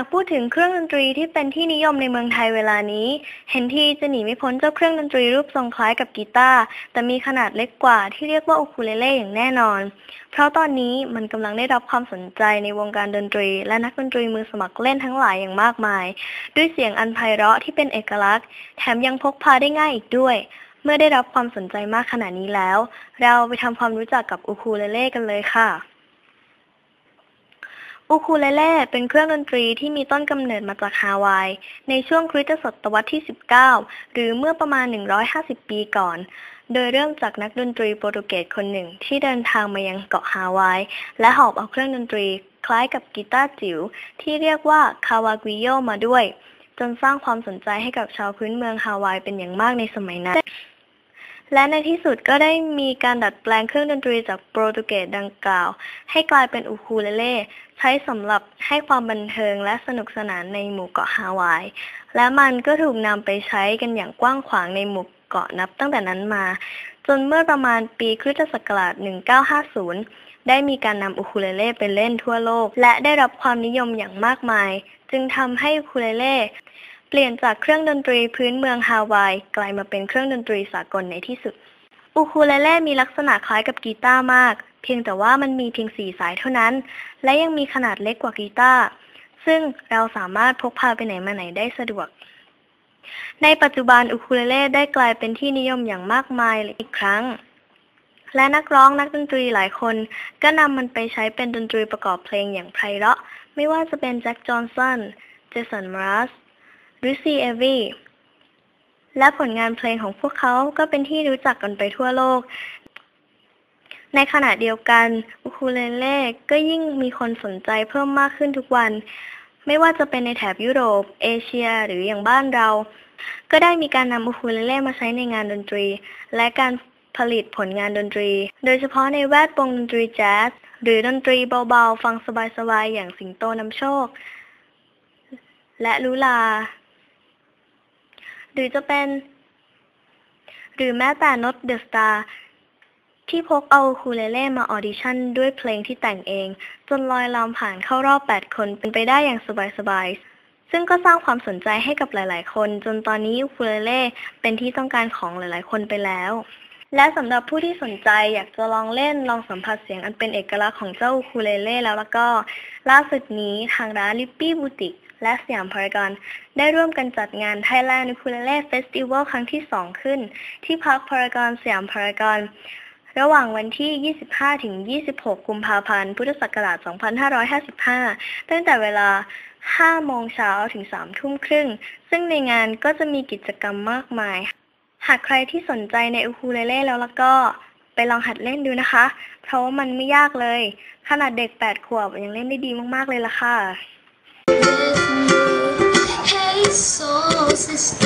หากพูดถึงเครื่องดนตรีที่เป็นที่นิยมในเมืองไทยเวลานี้ เห็นที่จะหนีไม่พ้นเจ้าเครื่องดนตรีรูปทรงคล้ายกับกีตาร์แต่มีขนาดเล็กกว่าที่เรียกว่าอูคูเลเล่อย่างแน่นอน เพราะตอนนี้มันกำลังได้รับความสนใจในวงการดนตรี และนักดนตรีมือสมัครเล่นทั้งหลายอย่างมากมาย ด้วยเสียงอันไพเราะที่เป็นเอกลักษณ์ แถมยังพกพาได้ง่ายอีกด้วย เมื่อได้รับความสนใจมากขนาดนี้แล้ว เราไปทำความรู้จักกับอูคูเลเล่กันเลยค่ะ อูคูเลเล่เป็นเครื่องดนตรีที่มีต้นกำเนิดมาจากฮาวาย ในช่วงคริสตศตวรรษที่ 19 หรือเมื่อประมาณ 150 ปีก่อน โดยเริ่มจากนักดนตรีโปรตุเกสคนหนึ่งที่เดินทางมายังเกาะฮาวาย และหอบเอาเครื่องดนตรีคล้ายกับกีตาร์จิ๋วที่เรียกว่าคาวากุโยมาด้วย จนสร้างความสนใจให้กับชาวพื้นเมืองฮาวายเป็นอย่างมากในสมัยนั้น และในที่สุดก็ได้มีการดัดแปลงเครื่องดนตรีจากโปรตุเกสดังกล่าว ให้กลายเป็นอูคูเลเล่ใช้สำหรับให้ความบันเทิงและสนุกสนานในหมู่เกาะฮาวาย และมันก็ถูกนำไปใช้กันอย่างกว้างขวางในหมู่เกาะนับตั้งแต่นั้นมา จนเมื่อประมาณปีคริสตศักราช 1950 ได้มีการนำอูคูเลเล่ไปเล่นทั่วโลก และได้รับความนิยมอย่างมากมาย จึงทำให้อูคูเลเล่ เปลี่ยนจากเครื่องดนตรีพื้นเมืองฮาวาย กลายมาเป็นเครื่องดนตรีสากลในที่สุด อูคูเลเล่มีลักษณะคล้ายกับกีตาร์มาก เพียงแต่ว่ามันมีเพียงสี่สายเท่านั้น และยังมีขนาดเล็กกว่ากีตาร์ซึ่งเราสามารถพกพาไปไหนมาไหนได้สะดวก ในปัจจุบันอูคูเลเล่ได้กลายเป็นที่นิยมอย่างมากมายอีกครั้ง และนักร้องนักดนตรีหลายคน ก็นำมันไปใช้เป็นดนตรีประกอบเพลงอย่างไพเราะ ไม่ว่าจะเป็นแจ็คจอห์นสัน เจสันมรัส หรือซีเอวีและผลงานเพลงของพวกเขาก็เป็นที่รู้จักกันไปทั่วโลก ในขณะเดียวกันอูคูเลเล่ก็ยิ่งมีคนสนใจเพิ่มมากขึ้นทุกวัน ไม่ว่าจะเป็นในแถบยุโรป เอเชีย หรืออย่างบ้านเรา ก็ได้มีการนำอูคูเลเล่มาใช้ในงานดนตรี และการผลิตผลงานดนตรี โดยเฉพาะในแวดวงดนตรีแจ๊สหรือดนตรีเบาๆ ฟังสบายๆ อย่างสิงโตนำโชค และลูลา รือจะเป็น หรือแม้แต่นดเดอะสตาร์ที่พกเอาคูเลเล่มาออดิชั่นด้วยเพลงที่แต่งเอง จนลอยลำผ่านเข้ารอบ 8 คนเป็นไปได้อย่างสบายๆ ซึ่งก็สร้างความสนใจให้กับหลาย ๆ คน จนตอนนี้คูเลเล่เป็นที่ต้องการของหลายๆ คนไปแล้ว และสำหรับผู้ที่สนใจอยากจะลองเล่นลองสัมผัสเสียงอันเป็นเอกลักษณ์ของเจ้าคูเลเล่แล้วแล้วก็ ล่าสุดนี้ทางร้านลิปปี้บูติก และสยามพารากอนได้ร่วมกันจัดงาน Thailand Ukulele Festival ครั้งที่ 2 ขึ้น ที่พักพารากอนสยามพารากอนระหว่างวันที่ 25 ถึง 26 กุมภาพันธ์ พุทธศักราช 2555 ตั้งแต่เวลา 5 โมงเช้าถึง 3 ทุ่มครึ่ง ซึ่งในงานก็จะมีกิจกรรมมากมาย หากใครที่สนใจในอูคูเลเล่แล้วแล้วก็ไปลองหัดเล่นดูนะคะ เพราะว่ามันไม่ยากเลย ขนาดเด็ก 8 ขวบยังเล่นได้ดีมาก ๆ เลยล่ะค่ะ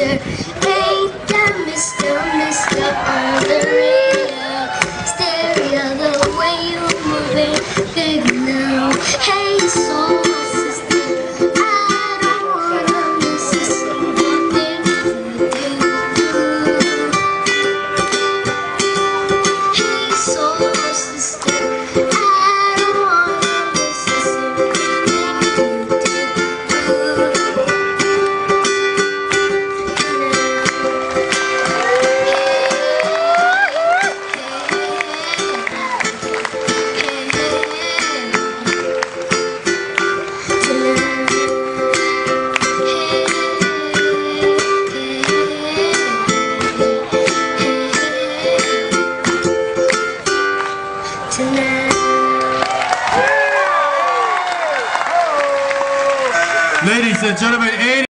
Yeah. Tonight. Ladies and gentlemen, 80